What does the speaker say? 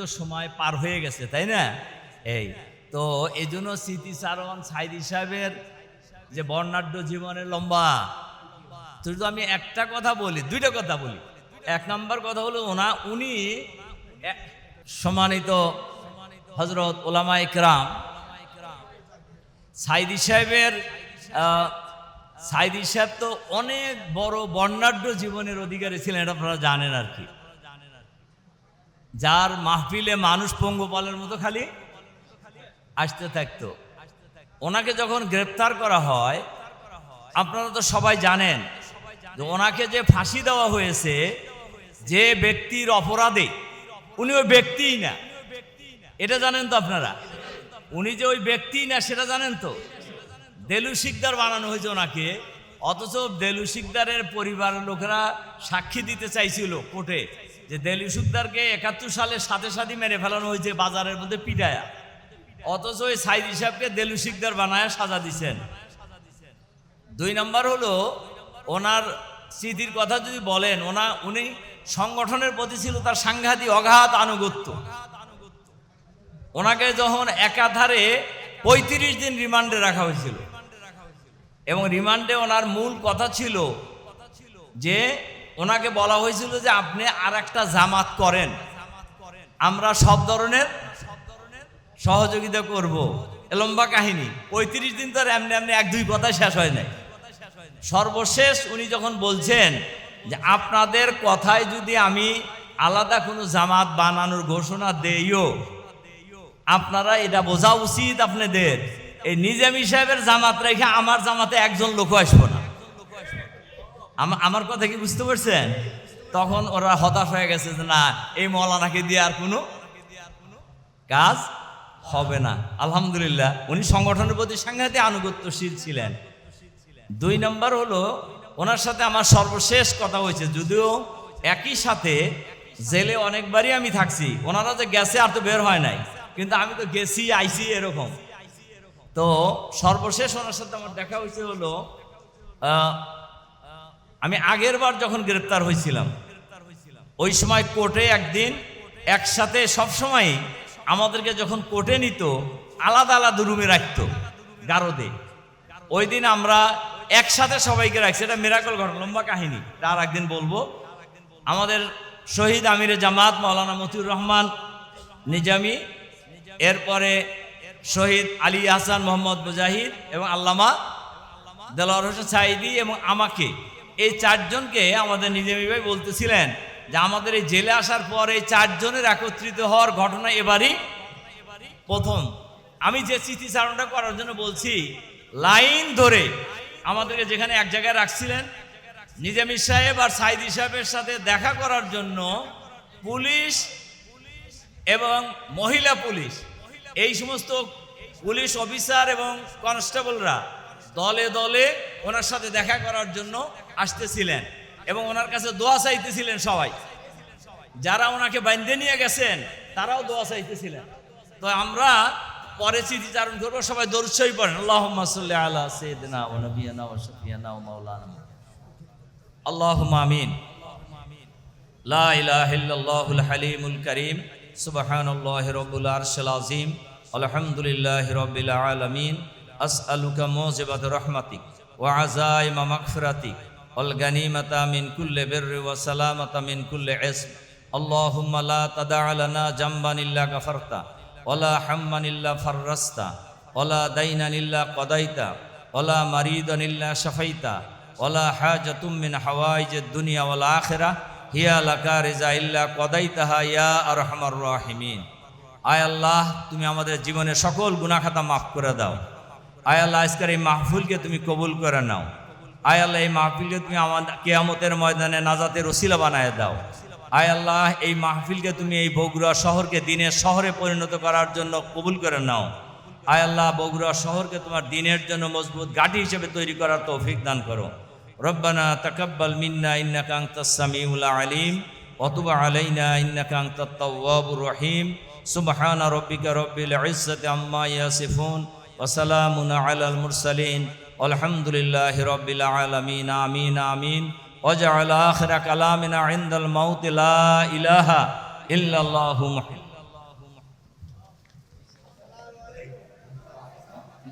তো সময় পার হয়ে গেছে, তাই না? এই, তো এই জন্য স্মৃতিচারণ সাইদি সাহেবের যে বর্ণাঢ্য জীবনের লম্বা, শুধু আমি একটা কথা বলি, দুইটা কথা বলি। এক নম্বর কথা হলো ওনা, উনি সম্মানিত হজরত ওলামা ইকরাম, সাইদি সাহেবের সাইদি সাহেব তো অনেক বড় বর্ণাঢ্য জীবনের অধিকারী ছিলেন, এটা আপনারা জানেন আর কি। যার মাহফিলে মানুষ পঙ্গপালের মতো খালি আসতে থাকতো। ওনাকে যখন গ্রেপ্তার করা হয়, আপনারা তো সবাই জানেন ওনাকে যে ফাঁসি দেওয়া হয়েছে, যে ব্যক্তির অপরাধে, উনি ওই ব্যক্তিই না। এটা জানেন তো আপনারা? উনি যে ওই ব্যক্তিই না, সেটা জানেন তো? দেলু শিকদার বানানো হয়েছে ওনাকে। অথচ দেলু শিকদারের পরিবারের লোকেরা সাক্ষী দিতে চাইছিল কোর্টে যে দেলু শিকদারকে একাত্তর সালে সাথে সাথে মেরে ফেলানো হয়েছে বাজারের মধ্যে পিটায়া। অথচ ওই সাইদ হিসাবকে দেলু শিকদার বানায় সাজা দিছেন। দুই নম্বর হলো, ওনার স্মৃতির কথা যদি বলেন, ওনা, উনি সংগঠনের প্রতি ছিল তার সাংঘাতিক অগাধ আনুগত্য। ওনাকে যখন একাধারে পঁয়ত্রিশ দিন রিমান্ডে রাখা হয়েছিল। এবং রিমান্ডে ওনার মূল কথা ছিল যে ওনাকে বলা হয়েছিল যে আপনি আর একটা জামাত করেন। আমরা সব ধরনের সহযোগিতা করব। লম্বা কাহিনী। পঁয়ত্রিশ দিন তো আর এমনি এমনি এক দুই কথা শেষ হয় নাই। সর্বশেষ উনি যখন বলছেন যে আপনাদের কথায় যদি আমি আলাদা কোনো জামাত বানানোর ঘোষণা দেইও, আপনারা এটা বোঝা উচিত আপনাদের। এই নিজামি সাহেবের জামাত রেখে আমার জামাতে একজন লোক আসব না। আমা- আমার কথা কি বুঝতে পারছেন? তখন ওরা হতাশ হয়ে গেছে যে না, এই মৌলানাকে দিয়ে আর কোনো কাজ হবে না। আলহামদুলিল্লাহ, উনি সংগঠনের প্রতি সাংঘাতিক আনুগত্যশীল ছিলেন। দুই নম্বর হলো, ওনার সাথে আমার সর্বশেষ কথা হয়েছে, যদিও একই সাথে জেলে অনেকবারই আমি থাকছি। ওনারা যে গেছে আর তো বের হয় নাই, কিন্তু আমি তো গেছি আইসি এরকম। তো সর্বশেষ ওনার সাথে আমার দেখা হয়েছে হলো আমি আগের বার যখন গ্রেপ্তার হয়েছিলাম, ওই সময় কোর্টে একদিন একসাথে সব সময় আমাদেরকে যখন কোর্টে নিত, আলাদা আলাদা রুমে রাখত, গারদে। ওই দিন আমরা একসাথে সবাইকে রাখছি, এটা মেরাকল ঘটনা, লম্বা কাহিনী, তার একদিন বলব। আমাদের শহীদ আমিরে জামাত, মৌলানা মতিউর রহমান, নিজামি, এরপরে শহীদ আলী হাসান মোহাম্মদ মুজাহিদ এবং আল্লামা দেলোয়ার হোসেন সাইদি এবং আমাকে। এই চারজনকে আমাদের নিজামী ভাই বলতেছিলেন যে আমাদের এই জেলে আসার পর এই চারজনের একত্রিত হওয়ার ঘটনা এবারই প্রথম। আমি যে চিঠি স্মৃতিচারণটা করার জন্য বলছি, লাইন ধরে আমাদেরকে যেখানে এক জায়গায় রাখছিলেন নিজামী সাহেব আর সাইদি সাহেবের সাথে দেখা করার জন্য পুলিশ এবং মহিলা পুলিশ এই সমস্ত পুলিশ অফিসার এবং কনস্টেবলরা দলে দলে ওনার সাথে দেখা করার জন্য আসতেছিলেন এবং ওনার কাছে দোয়া চাইতেছিলেন সবাই। যারা ওনাকে বাইন্দে নিয়ে গেছেন, তারাও দোয়া চাইতেছিলেন। তো আমরা পরে স্মৃতিচারণ করব, সবাই দর্শই পড়েন। আল্লাহ সাল্লি আলা সৈয়দিনা ও আল্লাহ আমিন। লা ইলাহা ইল্লাল্লাহুল হালিমুল কারীম। আযীম, আলহামদুলিল্লাহি রাব্বিল আলামিন, আসআলুকা মুজিবাত রাহমাতিক ওয়া আযাইমা মাগফিরাতিক, ওয়াল গানিমাতা মিন কুল্লি বিররি ওয়া সালামাতা মিন কুল্লি ইসম। আল্লাহুম্মা লা তাদা' লানা জামবান ইল্লা গাফারতা ওয়ালা হাম্মান ইল্লা ফাররাস্তা ওয়ালা দাইনান ইল্লা কাদাইতা ওয়ালা মারিদান ইল্লা শাফাইতা ওয়ালা হাজাতুম মিন হাওয়াইজিদ দুনিয়া ওয়াল আখিরাহ হিয়া লাকা রেজা ইল্লা কদাইতাহা ইয়া আরহামার রাহিমিন। আয় আল্লাহ, তুমি আমাদের জীবনের সকল গুনাখাতা মাফ করে দাও। আয় আল্লাহ, আজকের এই মাহফুলকে তুমি কবুল করে নাও। আয় আল্লাহ, এই মাহফিলকে তুমি আমাদের কেয়ামতের ময়দানে নাজাতের ওসিলা বানায় দাও। আয় আল্লাহ, এই মাহফিলকে তুমি এই বগুড়া শহরকে দিনের শহরে পরিণত করার জন্য কবুল করে নাও। আয় আল্লাহ, বগুড়া শহরকে তোমার দিনের জন্য মজবুত গাঠি হিসেবে তৈরি করার তৌফিক দান করো। ربنا تقبل منا إنك أنت السميع العليم وتب علينا إنك أنت التواب الرحيم سبحان ربك رب العزة عما يصفون وسلام على المرسلين والحمد لله رب العالمين آمين آمين وجعل آخر كلامنا عند الموت لا إله إلا الله محمد